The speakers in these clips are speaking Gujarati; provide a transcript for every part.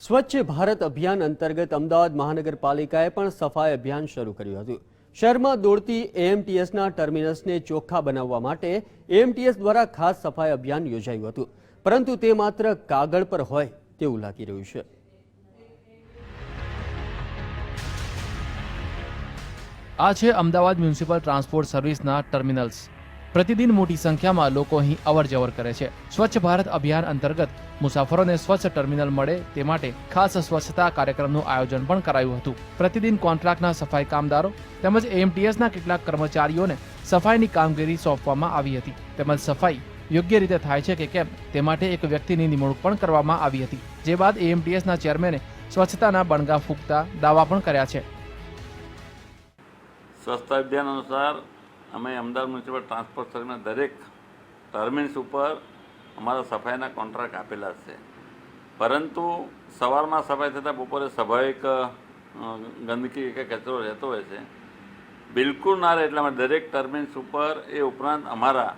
સ્વચ્છ ભારત અભિયાન અંતર્ગત અમદાવાદ મહાનગરપાલિકાએ પણ સફાઈ અભિયાન શરૂ કર્યું હતું. શહેરમાં દોડતી એએમટીએસના ટર્મિનસને ચોખ્ખા બનાવવા માટે એએમટીએસ દ્વારા ખાસ સફાઈ અભિયાન યોજાયું હતું. પરંતુ તે માત્ર કાગળ પર હોય તેવું લાગી રહ્યું છે. આ છે અમદાવાદ મ્યુનિસિપલ ટ્રાન્સપોર્ટ સર્વિસના ટર્મિનલ્સ. પ્રતિદિન મોટી સંખ્યામાં લોકો અહીં અવર કરે છે. સ્વચ્છ ભારત અભિયાન અંતર્ગત મુસાફરોને સ્વચ્છ ટર્મિનલ મળે તે માટે ખાસ સ્વચ્છતા કાર્યક્રમનું આયોજન પણ કરાયું હતું. પ્રતિદિન કોન્ટ્રાક્ટના સફાઈ કામદારો તેમજ એમટીએસના કેટલાક કર્મચારીઓને સફાઈની કામગીરી સોંપવામાં આવી હતી. તેમજ સફાઈ યોગ્ય રીતે થાય છે કે કેમ તે માટે એક વ્યક્તિની નિમણૂક પણ કરવામાં આવી હતી. જે બાદ એએમટીએસના ચેરમેને સ્વચ્છતાના બણગા ફૂંકતા દાવા પણ કર્યા છે. સ્વચ્છતા અભિયાન અનુસાર અમે અમદાવાદ મ્યુનિસિપલ ટ્રાન્સપોર્ટ સર્વિસના દરેક ટર્મિન્સ ઉપર અમારા સફાઈના કોન્ટ્રાક્ટ આપેલા છે. પરંતુ સવારમાં સફાઈ થતાં બપોરે સ્વાભાવિક ગંદકી કે કચરો રહેતો હોય છે. બિલકુલ ના રહે એટલા માટે દરેક ટર્મિન્સ ઉપર એ ઉપરાંત અમારા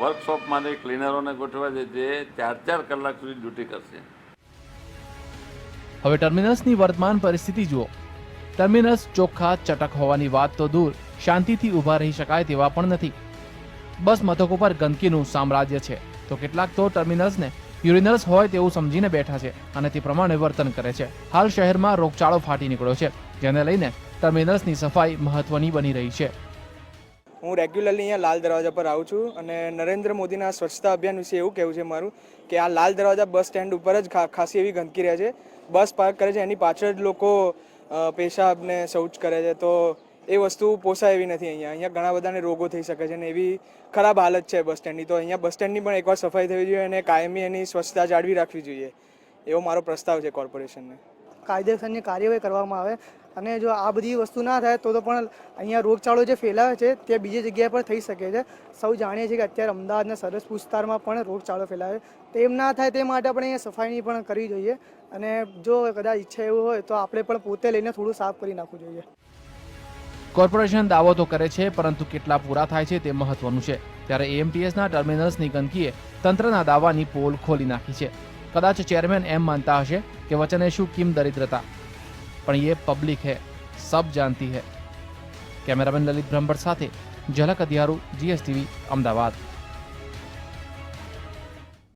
વર્કશોપમાંથી ક્લીનરોને ગોઠવા છે જે ચાર ચાર કલાક સુધી ડ્યુટી કરશે. હવે ટર્મિનલ્સની વર્તમાન પરિસ્થિતિ જુઓ. ટર્મિનલ્સ ચોખ્ખા, ચટક હોવાની વાત તો દૂર, શાંતિથી ઊભા રહી શકાય તેવા પણ નથી. બસ મથકો પર ગંદકીનું સામ્રાજ્ય છે. તો કેટલાક તો ટર્મિનલ્સને યુરિનલ્સ હોય તેવું સમજીને બેઠા છે અને તે પ્રમાણે વર્તન કરે છે. હાલ શહેરમાં રોગચાળો ફાટી નીકળ્યો છે, જેને લઈને ટર્મિનલ્સની સફાઈ મહત્વની બની રહી છે. હું રેગ્યુલરલી અહીંયા લાલ દરવાજા પર આવું છું અને નરેન્દ્ર મોદીના સ્વચ્છતા અભિયાન વિશે એવું કહેવું છે મારું કે આ લાલ દરવાજા બસ સ્ટેન્ડ ઉપર જ ખાસી એવી ગંદકી રહે છે. બસ પાર્ક કરે છે, એની પાછળ જ લોકો પેશાબને શૌચ કરે છે. તો એ વસ્તુ પોસાય એવી નથી અહીંયા. અહીંયા ઘણા બધાને રોગો થઈ શકે છે ને એવી ખરાબ હાલત છે બસ સ્ટેન્ડની. તો અહીંયા બસ સ્ટેન્ડની પણ એકવાર સફાઈ થવી જોઈએ અને કાયમી એની સ્વચ્છતા જાળવી રાખવી જોઈએ. એવો મારો પ્રસ્તાવ છે કોર્પોરેશનને. કાયદેસરની કાર્યવાહી કરવામાં આવે અને જો આ બધી વસ્તુ ના થાય તો તો પણ અહીંયા રોગચાળો જે ફેલાવે છે તે બીજી જગ્યાએ પણ થઈ શકે છે. સૌ જાણીએ છીએ કે અત્યારે અમદાવાદના સરસ વિસ્તારમાં પણ રોગચાળો ફેલાવે તો એમ ના થાય તે માટે આપણે અહીંયા સફાઈની પણ કરવી જોઈએ અને જો કદાચ ઈચ્છા એવું હોય તો આપણે પણ પોતે લઈને થોડું સાફ કરી નાખવું જોઈએ. કોર્પોરેશન દાવો તો કરે છે, પરંતુ કેટલા પૂરા થાય છે તે મહત્વનું છે. ત્યારે એએમટીએસના ટર્મિનલ્સની ગંદકીએ તંત્રના દાવાની પોલ ખોલી નાખી છે. કદાચ ચેરમેન એમ માનતા હશે કે વચને શું કિમ દરિદ્રતા? પણ એ પબ્લિક હે, સબ જાનતી હે. કેમેરામેન લલિત બ્રહ્મભટ્ટ સાથે ઝલક અધિયારું જીએસટીવી અમદાવાદ.